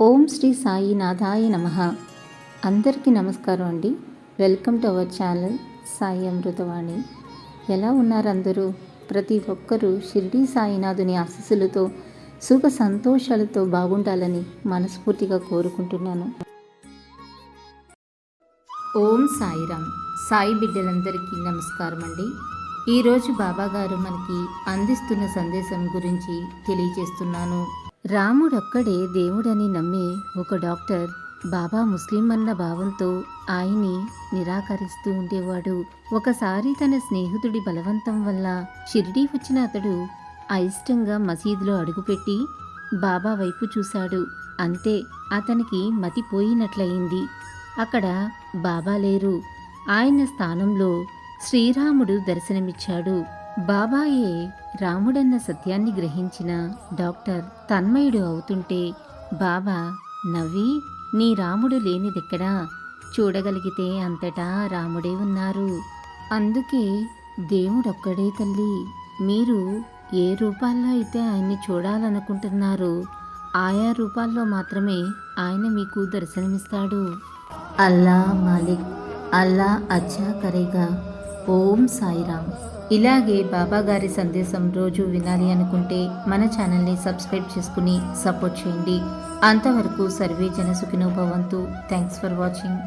ఓం శ్రీ సాయినాథాయ నమ. అందరికీ నమస్కారం అండి. Welcome to our channel Sai Amruthavani. ఎలా ఉన్నారు అందరూ? ప్రతి ఒక్కరూ షిరిడి సాయినాథుని ఆశీస్సులతో సుఖ సంతోషాలతో బాగుండాలని మనస్ఫూర్తిగా కోరుకుంటున్నాను. ఓం సాయిరామ్. సాయి బిడ్డలందరికీ నమస్కారం అండి. ఈరోజు బాబాగారు మనకి అందిస్తున్న సందేశం గురించి తెలియజేస్తున్నాను. రాముడొక్కడే దేవుడని నమ్మే ఒక డాక్టర్ బాబా ముస్లిం అన్న భావంతో ఆయన్ని నిరాకరిస్తూ ఉండేవాడు. ఒకసారి తన స్నేహితుడి బలవంతం వల్ల షిరిడీ వచ్చిన అతడు అయిష్టంగా మసీదులో అడుగుపెట్టి బాబా వైపు చూశాడు. అంతే అతనికి మతిపోయినట్లయింది అక్కడ బాబా లేరు. ఆయన స్థానంలో శ్రీరాముడు దర్శనమిచ్చాడు. బాబాయే రాముడన్న సత్యాన్ని గ్రహించిన డాక్టర్ తన్మయుడు అవుతుంటే బాబా నవ్వి నీ రాముడు లేనిదెక్కడా? చూడగలిగితే అంతటా రాముడే ఉన్నారు. అందుకే దేవుడొక్కడే తల్లి. మీరు ఏ రూపాల్లో అయితే ఆయన్ని చూడాలనుకుంటున్నారో ఆయా రూపాల్లో మాత్రమే ఆయన మీకు దర్శనమిస్తాడు. అల్లా మాలిక్ అల్లా అచ్చా కరేగా. ఓం సాయిరామ్. ఇలాగే బాబా గారి సందేశం రోజు వినాలి అనుకుంటే మన ఛానల్ని సబ్స్క్రైబ్ చేసుకుని సపోర్ట్ చేయండి. అంతవరకు సర్వే జన భవంతు. Thanks for watching.